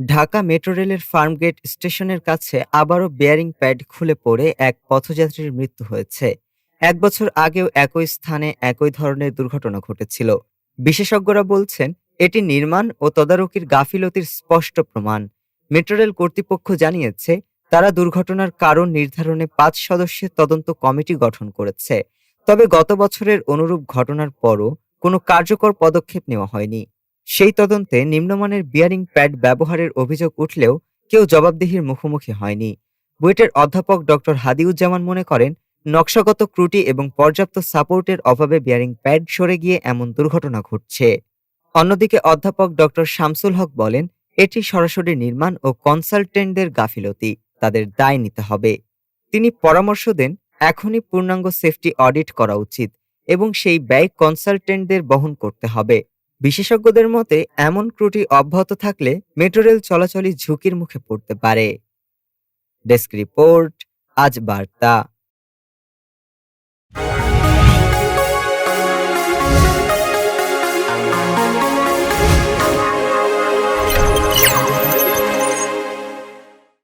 Dhaka metro রেলের ফার্মগেট স্টেশনের কাছে আবারও বেয়ারিং প্যাড খুলে পড়ে এক পথযাত্রীর মৃত্যু হয়েছে। এক বছর আগেও একই স্থানে একই ধরনের দুর্ঘটনা ঘটেছিল। বিশেষজ্ঞরা বলছেন, এটি নির্মাণ ও তদারকির গাফিলতির স্পষ্ট প্রমাণ। মেট্রো রেল কর্তৃপক্ষ জানিয়েছে, তারা দুর্ঘটনার কারণ নির্ধারণে পাঁচ সদস্যের তদন্ত কমিটি গঠন করেছে। তবে গত বছরের অনুরূপ ঘটনার পরও কোনো কার্যকর পদক্ষেপ নেওয়া হয়নি। সেই তদন্তে নিম্নমানের বিয়ারিং প্যাড ব্যবহারের অভিযোগ উঠলেও কেউ জবাবদিহির মুখোমুখি হয়নি। বুয়েটের অধ্যাপক ডক্টর হাদিউজ্জামান মনে করেন, নকশাগত ত্রুটি এবং পর্যাপ্ত সাপোর্টের অভাবে বিয়ারিং প্যাড সরে গিয়ে এমন দুর্ঘটনা ঘটছে। অন্যদিকে অধ্যাপক ডক্টর শামসুল হক বলেন, এটি সরাসরি নির্মাণ ও কনসালটেন্টদের গাফিলতি, তাদের দায় নিতে হবে। তিনি পরামর্শ দেন, এখনই পূর্ণাঙ্গ সেফটি অডিট করা উচিত এবং সেই ব্যয় কনসালটেন্টদের বহন করতে হবে। বিশেষজ্ঞদের মতে, এমন ত্রুটি অব্যাহত থাকলে মেট্রো রেল চলাচলই ঝুঁকির মুখে পড়তে পারে। ডেস্ক রিপোর্ট, আজ বার্তা।